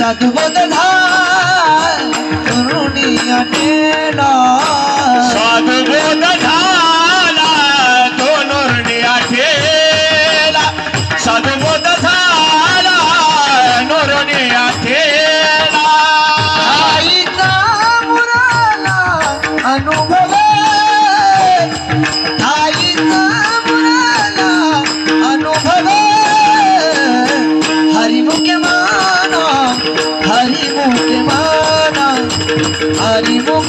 দাদু বদধান দুনিয়া টেলা সাধু বদধান দুনিয়া টেলা সাধু বদধান দুনিয়া টেলা আই না মুরালা অনু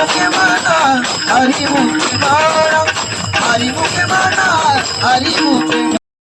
माता हरीमु आली मुख्य माता हरीमु